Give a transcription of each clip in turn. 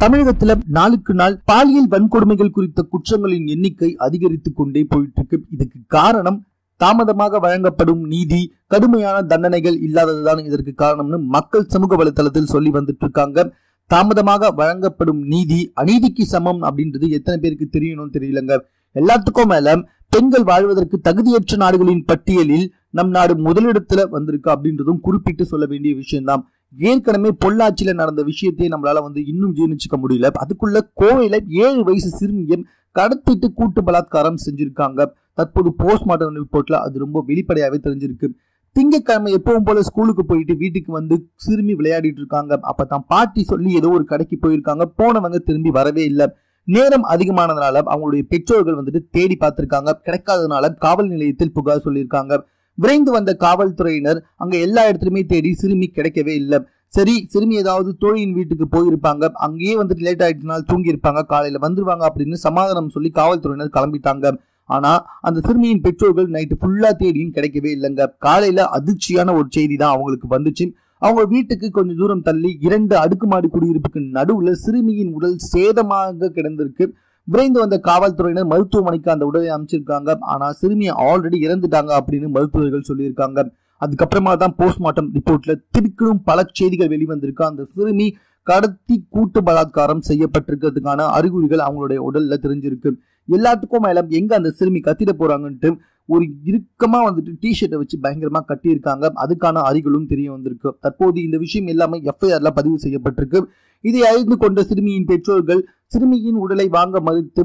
தமிழகத்துல நாளுக்கு நாள் பாலியல் வன்கொடுமைகள் குறித்த குற்றங்களின் எண்ணிக்கை அதிகரித்துக் கொண்டே போயிட்டு இருக்கு இதுக்கு காரணம் தாமதமாக வழங்கப்படும் நீதி கடுமையான தண்டனைகள் இல்லாததுதான் இதற்கு காரணம்னு மக்கள் சமூக வலைதளத்தில் சொல்லி வந்துட்டு இருக்காங்க தாமதமாக வழங்கப்படும் நீதி அநீதிக்கு சமம் அப்படின்றது எத்தனை பேருக்கு தெரியணும் தெரியலங்க. எல்லாத்துக்கும் மேல பெண்கள் வாழ்வதற்கு தகுதியற்ற நாடுகளின் பட்டியலில் நம் நாடு முதலிடத்துல வந்திருக்கு அப்படின்றதும் குறிப்பிட்டு சொல்ல வேண்டிய விஷயம்தான். ஏற்கனவே பொள்ளாச்சியில் நடந்த விஷயத்தையே நம்மளால வந்து இன்னும் ஜீர்ணிச்சுக்க முடியல. அதுக்குள்ள கோவையில் ஏழு வயசு சிறுமியை கடத்திட்டு கூட்டு பலாத்காரம் செஞ்சிருக்காங்க. தற்போது போஸ்ட்மார்ட்டம் ரிப்போர்ட்ல அது ரொம்ப வெளிப்படையாகவே தெரிஞ்சிருக்கு. திங்கக்கிழமை எப்பவும் போல ஸ்கூலுக்கு போயிட்டு வீட்டுக்கு வந்து சிறுமி விளையாடிட்டு இருக்காங்க. அப்ப தான் பாட்டி சொல்லி ஏதோ ஒரு கடைக்கு போயிருக்காங்க. போனவங்க திரும்பி வரவே இல்லை. நேரம் அதிகமானதுனால அவங்களுடைய பெற்றோர்கள் வந்துட்டு தேடி பார்த்திருக்காங்க. கிடைக்காததுனால காவல் நிலையத்தில் புகார் சொல்லியிருக்காங்க. விரைந்து வந்த காவல்துறையினர் அங்க எல்லா இடத்துலையுமே தேடி சிறுமி கிடைக்கவே இல்லை. சரி சிறுமி ஏதாவது தோழியின் வீட்டுக்கு போயிருப்பாங்க. அங்கேயே வந்துட்டு லேட் ஆயிடுச்சுனால தூங்கியிருப்பாங்க. காலையில் காலையில வந்துருவாங்க அப்படின்னு சமாதானம் சொல்லி காவல்துறையினர் கிளம்பிட்டாங்க. ஆனா அந்த சிறுமியின் பெற்றோர்கள் நைட்டு ஃபுல்லா தேடியும் கிடைக்கவே இல்லைங்க. காலையில அதிர்ச்சியான ஒரு செய்தி தான் அவங்களுக்கு வந்துச்சு. அவங்க வீட்டுக்கு கொஞ்சம் தூரம் தள்ளி இரண்டு அடுக்குமாடி குடியிருப்புக்கு நடுவுல சிறுமியின் உடல் சேதமாக கிடந்திருக்கு. விரைந்து வந்த காவல்துறையினர் மருத்துவமனைக்கு அந்த உடலை அமைச்சிருக்காங்க ஆனா சிறுமியை ஆல்ரெடி இறந்துட்டாங்க அப்படின்னு மருத்துவர்கள் சொல்லியிருக்காங்க. அதுக்கப்புறமா தான் போஸ்ட்மார்ட்டம் ரிப்போர்ட்ல திருக்கணும் பல செய்திகள் வெளிவந்திருக்கு. அந்த சிறுமி கடத்தி கூட்டு பலாத்காரம் செய்யப்பட்டிருக்கிறதுக்கான அறிகுறிகள் அவங்களுடைய உடல்ல தெரிஞ்சிருக்கு. எல்லாத்துக்கும் மேல எங்க அந்த சிறுமி கத்திட போறாங்கன்ட்டு ஒரு இறுக்கமா வந்துட்டு டிஷர்ட்டை வச்சு பயங்கரமா கட்டியிருக்காங்க. அதுக்கான அறிகளும் தெரிய வந்திருக்கு. தற்போது இந்த விஷயம் எல்லாமே எஃப்ஐஆர்ல பதிவு செய்யப்பட்டிருக்கு. இதை அறிந்து கொண்ட சிறுமியின் பெற்றோர்கள் சிறுமியின் உடலை வாங்க மறுத்து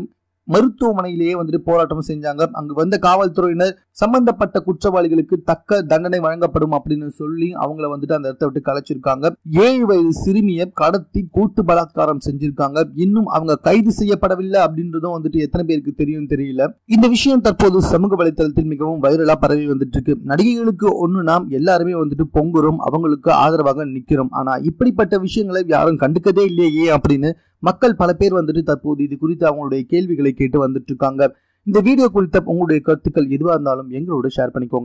மருத்துவமனையிலேயே வந்துட்டு போராட்டம் செஞ்சாங்க. அங்கு வந்த காவல்துறையினர் சம்பந்தப்பட்ட குற்றவாளிகளுக்கு தக்க தண்டனை வழங்கப்படும் அப்படின்னு சொல்லி அவங்கள வந்துட்டு அந்த இடத்த விட்டு கலைச்சிருக்காங்க. ஏழு வயது சிறுமியை கடத்தி கூட்டு பலாத்காரம் செஞ்சிருக்காங்க. இன்னும் அவங்க கைது செய்யப்படவில்லை அப்படின்றதும் வந்துட்டு எத்தனை பேருக்கு தெரியும் தெரியல. இந்த விஷயம் தற்போது சமூக வலைத்தளத்தில் மிகவும் வைரலா பரவி வந்துட்டு இருக்கு நடிகைகளுக்கு ஒண்ணு நாம் எல்லாருமே வந்துட்டு பொங்குறோம் அவங்களுக்கு ஆதரவாக நிக்கிறோம். ஆனா இப்படிப்பட்ட விஷயங்களை யாரும் கண்டுக்கதே இல்லையே அப்படின்னு மக்கள் பல பேர் வந்துட்டு தற்போது இது குறித்து அவங்களுடைய கேள்விகளை கேட்டு வந்துட்டு இருக்காங்க. இந்த வீடியோ குறித்த உங்களுடைய கருத்துக்கள் எதுவாக இருந்தாலும் எங்களோட ஷேர் பண்ணிக்கோங்க.